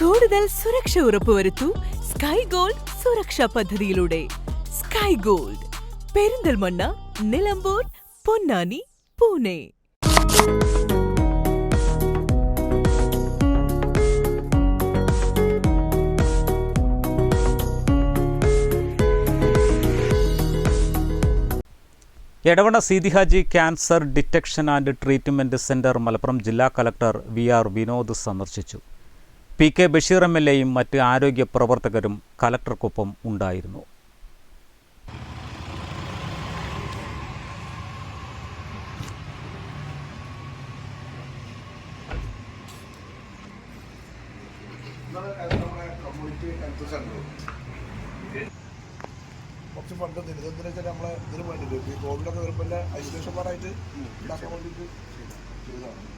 കൂടുതൽ സുരക്ഷ ഉറപ്പുവരുത്തൂ sky gold സുരക്ഷാ പദ്ധതിയിലൂടെ. Sky Gold Perinthalmanna Nilambur Ponnani Pune. Edavanna Seethihaji cancer detection and treatment centre Malappuram ജില്ലാ collector V R Vinod സന്ദർശിച്ചു. P K Basheer M L എയും മറ്റ് ആരോഗ്യ പ്രവർത്തകരും കലക്ടർക്കൊപ്പം ഉണ്ടായിരുന്നു. കുറച്ച് ഫണ്ട് തരും. വെച്ചാൽ നമ്മളെ ഇതിന് വേണ്ടിയിട്ട്? ഈ കോവിഡൊക്കെ വരുമ്പോൾ ഐസൊലേഷൻ പാടായിട്ട് ഉണ്ടാക്കാൻ വേണ്ടിയിട്ട് ചെയ്തതാണ്.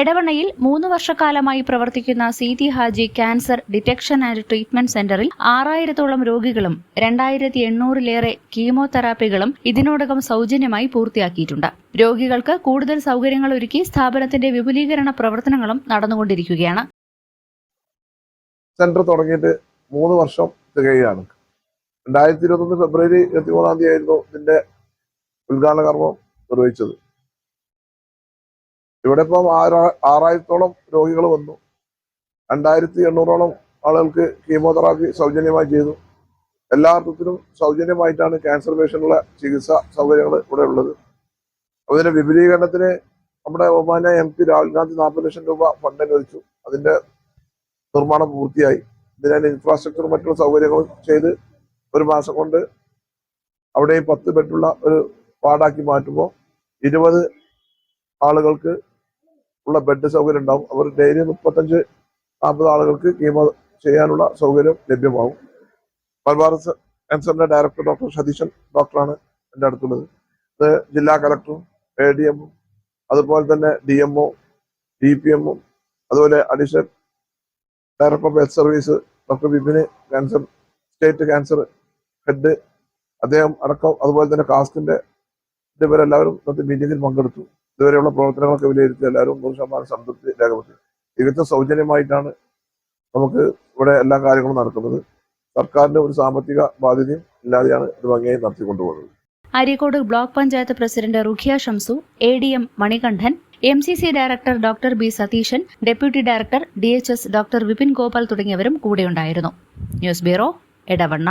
എടവണ്ണയിൽ മൂന്ന് വർഷക്കാലമായി പ്രവർത്തിക്കുന്ന Seethi Haji cancer detection and treatment സെന്ററിൽ ആറായിരത്തോളം രോഗികളും രണ്ടായിരത്തി എണ്ണൂറിലേറെ കീമോതെറാപ്പികളും ഇതിനോടകം സൗജന്യമായി പൂർത്തിയാക്കിയിട്ടുണ്ട്. രോഗികൾക്ക് കൂടുതൽ സൗകര്യങ്ങൾ ഒരുക്കി സ്ഥാപനത്തിന്റെ വിപുലീകരണ പ്രവർത്തനങ്ങളും നടന്നുകൊണ്ടിരിക്കുകയാണ്. സെന്റർ തുടങ്ങിയിട്ട് മൂന്ന് വർഷം തികയുകയാണ്. രണ്ടായിരത്തി ഇരുപത്തൊന്ന് ഫെബ്രുവരി ഇരുപത്തി മൂന്നാം തീയതി ആയിരുന്നു ഇതിന്റെ ഉദ്ഘാടന കർമ്മം. നിർവഹിച്ചത്. ഇവിടെ ഇപ്പം ആറാ- ആറായിരത്തോളം രോഗികൾ വന്നു. രണ്ടായിരത്തി എണ്ണൂറോളം ആളുകൾക്ക് കീമോതെറാപ്പി സൗജന്യമായി ചെയ്തു. എല്ലാ അർത്ഥത്തിലും സൗജന്യമായിട്ടാണ് ക്യാൻസർ പേഷ്യന്റുള്ള ചികിത്സാ സൗകര്യങ്ങൾ ഇവിടെ ഉള്ളത്. അതിന്റെ വിപുലീകരണത്തിന് നമ്മുടെ ബഹുമാന എം പി രാഹുൽ ഗാന്ധി നാൽപ്പത് ലക്ഷം രൂപ ഫണ്ട് അനുവദിച്ചു. അതിന്റെ നിർമ്മാണം പൂർത്തിയായി. ഇതിനായി ഇൻഫ്രാസ്ട്രക്ചർ മറ്റുള്ള സൗകര്യങ്ങളും ചെയ്ത് ഒരു മാസം കൊണ്ട് അവിടെ പത്ത് ബെഡുള്ള ഒരു വാർഡാക്കി മാറ്റുമ്പോൾ ഇരുപത് ആളുകൾക്ക് ഉള്ള ബെഡ് സൗകര്യം ഉണ്ടാവും. അവർ ഡെയിലി മുപ്പത്തഞ്ച് നാൽപ്പത് ആളുകൾക്ക് കീമോ ചെയ്യാനുള്ള സൗകര്യം ലഭ്യമാവും. മലബാർ ക്യാൻസറിന്റെ ഡയറക്ടർ ഡോക്ടർ സതീശൻ ഡോക്ടറാണ് എന്റെ അടുത്തുള്ളത്. ഇത് ജില്ലാ കളക്ടറും എ ഡി എമ്മും അതുപോലെ തന്നെ ഡി എംഒ ഡി പി എമ്മും അതുപോലെ additional director of health service doctor Vipin cancer state cancer head അദ്ദേഹം അടക്കം അതുപോലെ തന്നെ കാസ്റ്റിന്റെ ഇവരെല്ലാവരും ഇന്നത്തെ മീറ്റിംഗിൽ പങ്കെടുത്തു. ഇതുവരെയുള്ള പ്രവർത്തനങ്ങളൊക്കെ വിലയിരുത്തി എല്ലാവരും നൂറ് ശതമാനം സംതൃപ്തി രേഖപ്പെടുത്തി. തികച്ചും സൗജന്യമായിട്ടാണ് നമുക്ക് ഇവിടെ എല്ലാ കാര്യങ്ങളും നടക്കുന്നത്. സർക്കാരിന്റെ ഒരു സാമ്പത്തിക ബാധ്യതയും ഇല്ലാതെയാണ് ഇത് ഭംഗിയായി നടത്തിക്കൊണ്ടുപോകുന്നത്. Areekode block panchayat president Rukhiya Shamsu A D M Manikandan M C C director doctor B Satheesan deputy director D H S doctor Vipin Gopal തുടങ്ങിയവരും കൂടെയുണ്ടായിരുന്നു. News bureau Edavanna.